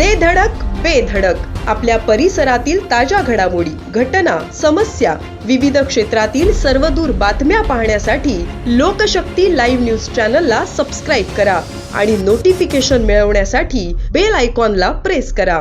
दे धडक बेधडक आपल्या परिसरातील ताज्या घडामोडी घटना समस्या विविध क्षेत्रातील सर्वदूर बातम्या पाहण्यासाठी लोकशक्ती लाईव्ह न्यूज चॅनलला सबस्क्राईब करा आणि नोटिफिकेशन मिळवण्यासाठी बेल आयकॉनला प्रेस करा.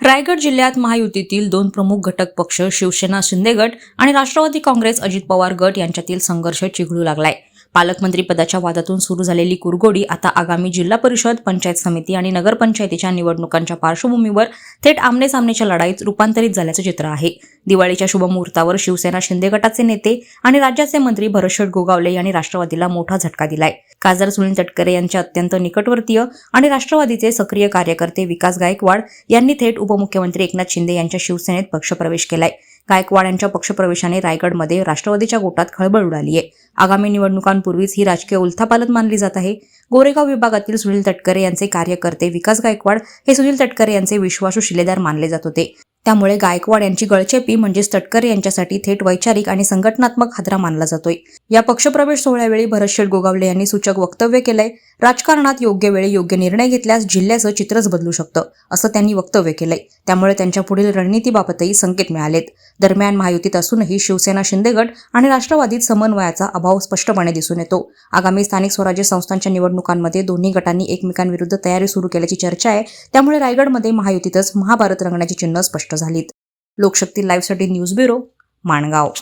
रायगड जिल्ह्यात महायुतीतील दोन प्रमुख घटक पक्ष शिवसेना शिंदे गट आणि राष्ट्रवादी काँग्रेस अजित पवार गट यांच्यातील संघर्ष चिघळू लागलाय. पालकमंत्री पदाच्या वादातून सुरू झालेली कुरगोडी आता आगामी जिल्हा परिषद पंचायत समिती आणि नगरपंचायतीच्या निवडणुकांच्या पार्श्वभूमीवर थेट आमने सामनेच्या लढाईत रूपांतरित झाल्याचं चित्र आहे. दिवाळीच्या शुभमुहूर्तावर शिवसेना शिंदे गटाचे नेते आणि राज्याचे मंत्री भरतशेठ गोगावले यांनी राष्ट्रवादीला मोठा झटका दिलाय. खासदार सुनील तटकरे यांच्या अत्यंत निकटवर्तीय आणि राष्ट्रवादीचे सक्रिय कार्यकर्ते विकास गायकवाड यांनी थेट उपमुख्यमंत्री एकनाथ शिंदे यांच्या शिवसेनेत पक्षप्रवेश केलाय. गायकवाड यांच्या पक्षप्रवेशाने रायगडमध्ये राष्ट्रवादीच्या गोटात खळबळ उडाली आहे आगामी निवडणुकांपूर्वीच ही राजकीय उलथापालत मानली जात आहे. गोरेगाव विभागातील सुनील तटकरे यांचे कार्यकर्ते विकास गायकवाड हे सुनील तटकरे यांचे विश्वासू शिलेदार मानले जात होते. त्यामुळे गायकवाड यांची गळचेपी म्हणजेच तटकरे यांच्यासाठी थेट वैचारिक आणि संघटनात्मक हादरा मानला जातोय. या पक्षप्रवेश सोहळ्यावेळी भरतशेठ गोगावले यांनी सूचक वक्तव्य केलंय. राजकारणात योग्य वेळी योग्य निर्णय घेतल्यास जिल्ह्याचं चित्रच बदलू शकतं असं त्यांनी वक्तव्य केलंय. त्यामुळे त्यांच्या पुढील रणनीतीबाबतही संकेत मिळालेत. दरम्यान महायुतीत असूनही शिवसेना शिंदेगट आणि राष्ट्रवादीत समन्वयाचा अभाव स्पष्टपणे दिसून येतो. आगामी स्थानिक स्वराज्य संस्थांच्या निवडणुकांमध्ये दोन्ही गटांनी एकमेकांविरुद्ध तयारी सुरू केल्याची चर्चा आहे. त्यामुळे रायगडमध्ये महायुतीतच महाभारत रंगण्याची चिन्ह स्पष्ट झालीत. लोकशक्ती लाईव्हसाठी न्यूज ब्युरो माणगाव.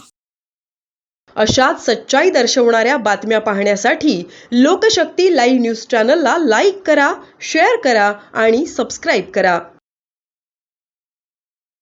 अशाच सच्चाई दर्शवणाऱ्या बातम्या पाहण्यासाठी लोकशक्ती लाईव्ह न्यूज चॅनलला लाईक करा शेअर करा आणि सबस्क्राईब करा.